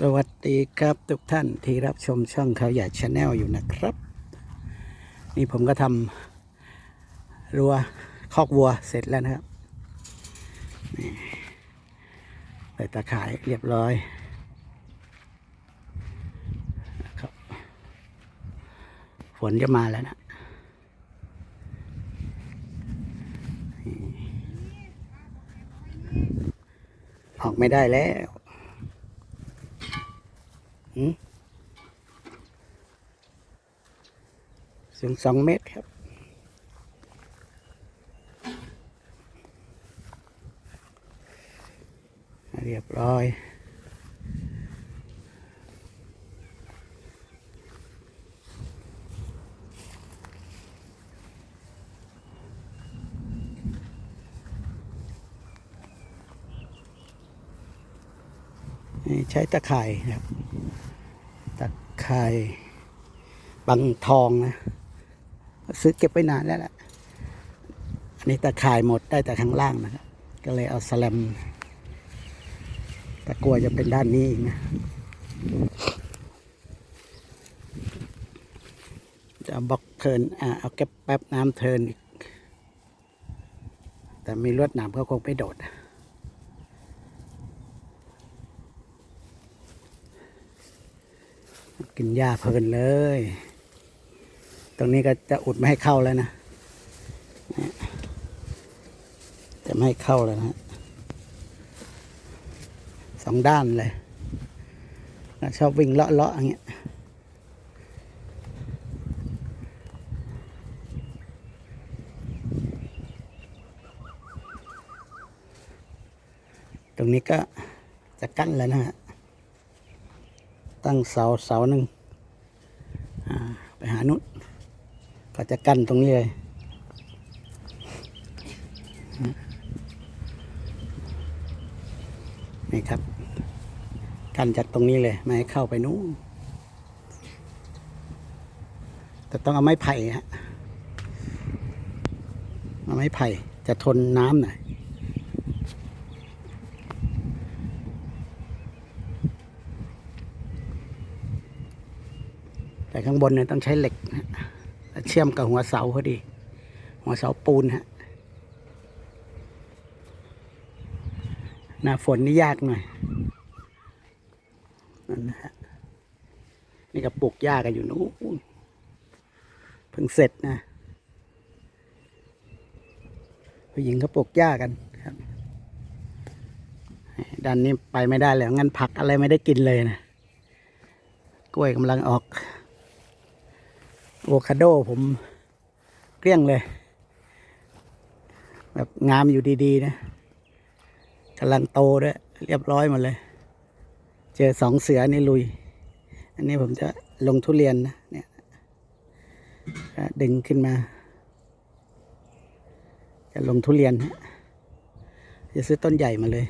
สวัสดีครับทุกท่านที่รับชมช่องเขาใหญ่ชาแนลอยู่นะครับ นี่ผมก็ทำรัวคอกวัวเสร็จแล้วนะครับนี่ใส่ตาข่ายเรียบร้อยนะครับฝนจะมาแล้วนะออกไม่ได้แล้ว สูงสองเมตรครับ เรียบร้อย นี่ใช้ตะข่ายครับ ตะข่ายบังทองนะซื้อเก็บไว้นานแล้วล่ะอันนี้ตะข่ายหมดได้แต่ข้างล่างนะครับก็เลยเอาสแลมแต่กลัวจะเป็นด้านนี้อีกนะจะบล็อกเทินอ่าเอาแก๊ปแป๊บน้ำเทินอีกแต่มีลวดหนามก็คงไม่โดด กินหญ้าเพลินเลย ตรงนี้ก็จะอุดไม่ให้เข้าแล้วนะ จะไม่ให้เข้าแล้วนะฮะสองด้านเลย ชอบวิ่งเลาะเลาะอย่างเงี้ยตรงนี้ก็จะกั้นแล้วนะฮะ ตั้งเสาเสาหนึ่งไปหานุนก็จะกั้นตรงนี้เลยนี่ครับ กันจากตรงนี้เลยไม่ให้เข้าไปนู้นแต่ต้องเอาไม้ไผ่ฮะเอาไม้ไผ่จะทนน้ำหน่อย แต่ข้างบนเนี่ยต้องใช้เหล็กนะเชื่อมกับหัวเสาพอดี หัวเสาปูนฮะหน้าฝนนี่ยากหน่อยนั่นนะฮะนี่ก็ปลูกหญ้ากันอยู่นู้นเพิ่งเสร็จนะผู้หญิงเขาปลูกหญ้ากันครับด้านนี้ไปไม่ได้แล้วงั้นผักอะไรไม่ได้กินเลยนะกล้วยกำลังออก โอคาโดผมเกลี้ยงเลย แบบงามอยู่ดีๆนะกำลังโตด้วยเรียบร้อยหมดเลย เจอสองเสือนี่ลุย อันนี้ผมจะลงทุเรียนนะเนี่ยดึงขึ้นมา จะลงทุเรียนฮะจะซื้อต้นใหญ่มาเลย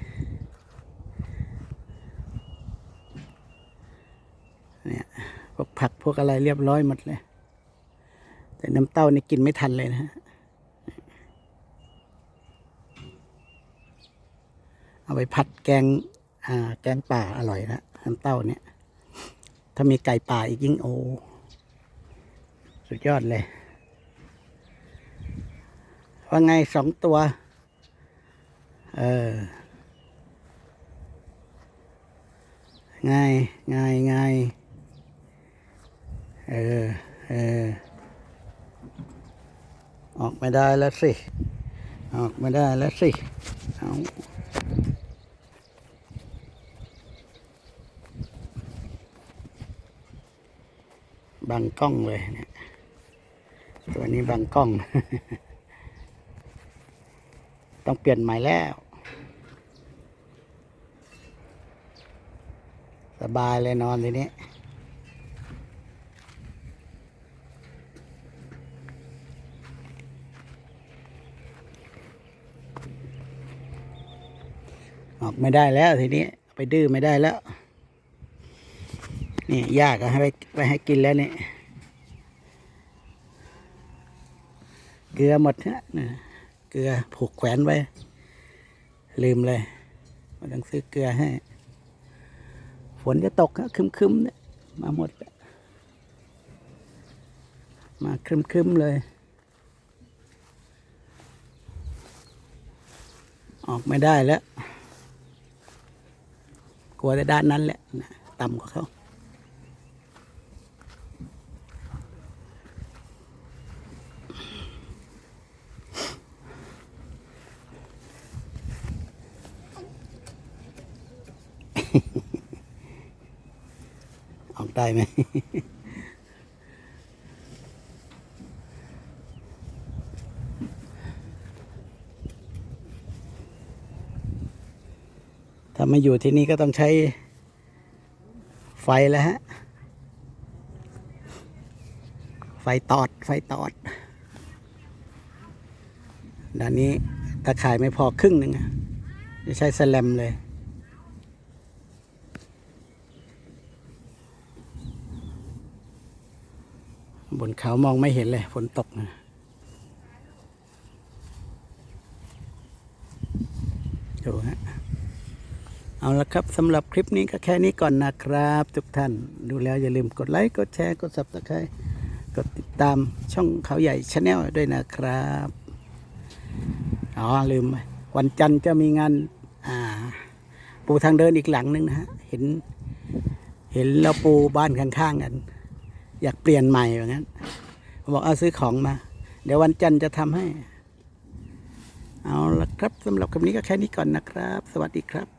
เนี่ย พวกผักพวกอะไรเรียบร้อยหมดเลย แต่น้ำเต้านี่กินไม่ทันเลยนะฮะเอาไปผัดแกงอ่าแกงป่าอร่อยนะน้ำเต้าเนี่ย ถ้ามีไก่ป่าอีกยิ่งโอสุดยอดเลย ว่าไงสองตัว เออไงไงไงเออ เออ ออกไม่ได้แล้วสิ ออกไม่ได้แล้วสิเอาบังกล้องเลยเนี่ยตัวนี้บังกล้อง ต้องเปลี่ยนใหม่แล้ว สบายเลยนอนทีนี้ ออกไม่ได้แล้วทีนี้ ไปดื้อไม่ได้แล้ว นี่ยากก็ให้ไปไปให้กินแล้วนี่เกลือหมดฮะเกลือผูกแขวนไว้ ลืมเลยมาต้องซื้อเกลือให้ ฝนจะตกฮะคึมๆเนี่ยมาหมด มาคึมๆเลย ออกไม่ได้แล้ว ลัวแต่ด้านนั้นแหละนะต่ำกว่าเขาออกได้ไหม ถ้ามาอยู่ที่นี่ก็ต้องใช้ไฟแล้วฮะ ไฟตอด ไฟตอด ด้านนี้ตะข่ายไม่พอครึ่งหนึ่งจะใช้สแลมเลย บนเขามองไม่เห็นเลยฝนตกนะดูฮะ เอาละครับสำหรับคลิปนี้ก็แค่นี้ก่อนนะครับ ทุกท่านดูแล้วอย่าลืมกดไลค์ กดแชร์ กด subscribe กดติดตามช่องเขาใหญ่ชาแนลด้วยนะครับอ๋อลืมวันจันทร์จะมีงานอ่าปูทางเดินอีกหลังหนึ่งนะฮะเห็น เห็นเราปูบ้านข้างๆกัน อยากเปลี่ยนใหม่อย่างนั้นผมบอกเอาซื้อของมา เดี๋ยววันจันทร์จะทำให้ เอาละครับสำหรับคลิปนี้ก็แค่นี้ก่อนนะครับ สวัสดีครับ